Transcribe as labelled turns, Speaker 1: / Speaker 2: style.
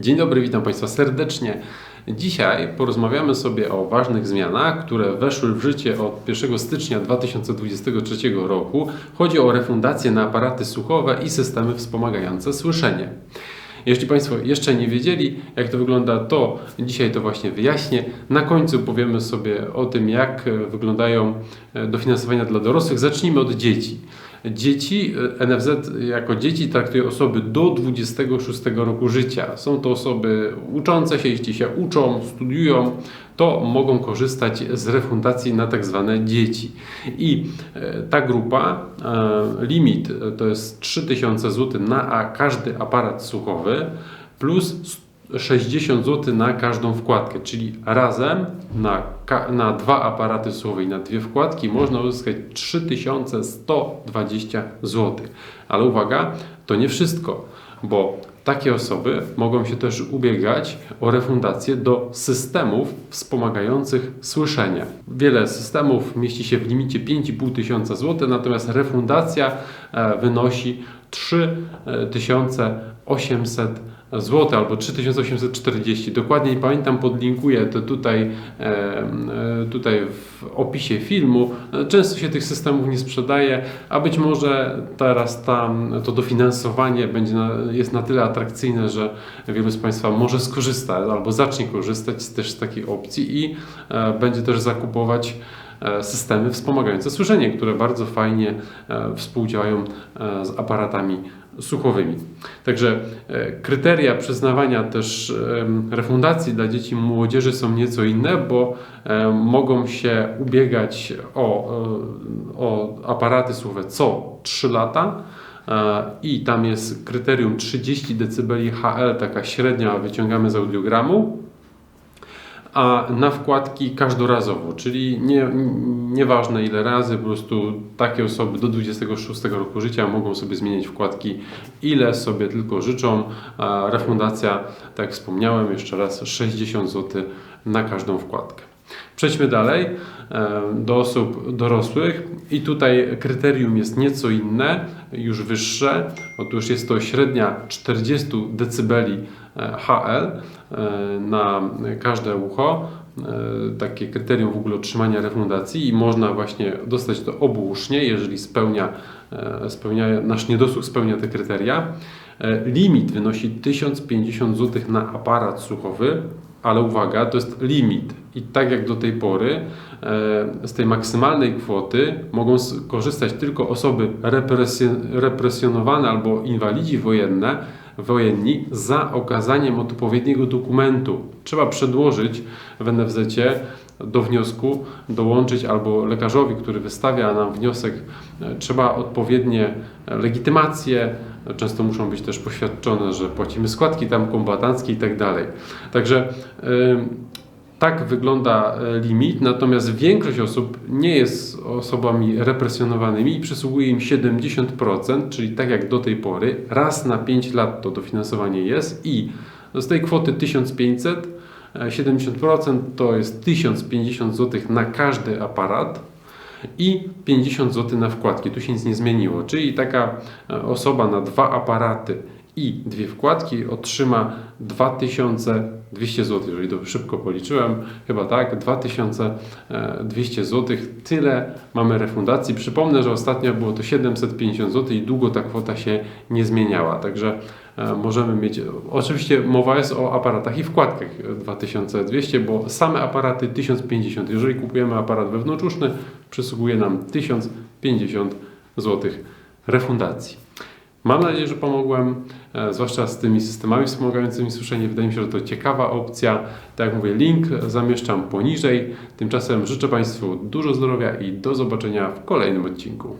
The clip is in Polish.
Speaker 1: Dzień dobry, witam Państwa serdecznie. Dzisiaj porozmawiamy sobie o ważnych zmianach, które weszły w życie od 1 stycznia 2023 roku. Chodzi o refundację na aparaty słuchowe i systemy wspomagające słyszenie. Jeśli Państwo jeszcze nie wiedzieli, jak to wygląda, to dzisiaj to właśnie wyjaśnię. Na końcu powiemy sobie o tym, jak wyglądają dofinansowania dla dorosłych. Zacznijmy od dzieci. Dzieci, NFZ jako dzieci traktuje osoby do 26 roku życia. Są to osoby uczące się, jeśli się uczą, studiują, to mogą korzystać z refundacji na tak zwane dzieci. I e, ta grupa, e, limit to jest 3000 zł na każdy aparat słuchowy plus 60 zł na każdą wkładkę, czyli razem na, na dwa aparaty słuchowe i na dwie wkładki można uzyskać 3120 zł. Ale uwaga, to nie wszystko, bo takie osoby mogą się też ubiegać o refundację do systemów wspomagających słyszenie. Wiele systemów mieści się w limicie 5,5 tysiąca zł, natomiast refundacja e, wynosi 3800 zł zł albo 3840. Dokładnie nie pamiętam, podlinkuję to tutaj, e, tutaj w opisie filmu. Często się tych systemów nie sprzedaje, a być może teraz tam to dofinansowanie będzie na, jest na tyle atrakcyjne, że wielu z Państwa może skorzysta albo zacznie korzystać też z takiej opcji i e, będzie też zakupować e, systemy wspomagające słyszenie, które bardzo fajnie współdziałają z aparatami słuchowymi. Także e, kryteria przyznawania też refundacji dla dzieci i młodzieży są nieco inne, bo e, mogą się ubiegać o, e, o aparaty słuchowe co 3 lata i tam jest kryterium 30 dB HL, taka średnia wyciągamy z audiogramu a na wkładki każdorazowo, czyli nie, nieważne ile razy, po prostu takie osoby do 26 roku życia mogą sobie zmieniać wkładki ile sobie tylko życzą. Refundacja, tak jak wspomniałem, jeszcze raz 60 zł na każdą wkładkę. Przejdźmy dalej e, do osób dorosłych i tutaj kryterium jest nieco inne, już wyższe. Otóż jest to średnia 40 dB HL e, na każde ucho. E, takie kryterium w ogóle otrzymania refundacji i można właśnie dostać to obuusznie, jeżeli spełnia, spełnia, nasz niedosłuch spełnia te kryteria. Limit wynosi 1050 zł na aparat słuchowy, ale uwaga, to jest limit. I tak jak do tej pory, e, z tej maksymalnej kwoty mogą korzystać tylko osoby represjonowane albo inwalidzi wojenne, wojenni za okazaniem odpowiedniego dokumentu. Trzeba przedłożyć w NFZ do wniosku dołączyć albo lekarzowi, który wystawia nam wniosek, e, trzeba odpowiednie legitymacje, często muszą być też poświadczone, że płacimy składki tam kombatanckie i tak dalej. Także tak wygląda e, limit, natomiast większość osób nie jest osobami represjonowanymi i przysługuje im 70%, czyli tak jak do tej pory, raz na 5 lat to dofinansowanie jest i z tej kwoty 1500 70% to jest 1050 zł na każdy aparat i 50 zł na wkładki. Tu się nic nie zmieniło. Czyli taka e, osoba na dwa aparaty i dwie wkładki otrzyma 2200 zł, jeżeli to szybko policzyłem, chyba tak, 2200 zł. Tyle mamy refundacji. Przypomnę, że ostatnio było to 750 zł i długo ta kwota się nie zmieniała. Także e, możemy mieć, oczywiście mowa jest o aparatach i wkładkach 2200, bo same aparaty 1050. Jeżeli kupujemy aparat wewnątrzuszny, przysługuje nam 1050 zł refundacji. Mam nadzieję, że pomogłem, e, zwłaszcza z tymi systemami wspomagającymi słyszenie. Wydaje mi się, że to ciekawa opcja. Tak jak mówię, link zamieszczam poniżej. Tymczasem życzę Państwu dużo zdrowia i do zobaczenia w kolejnym odcinku.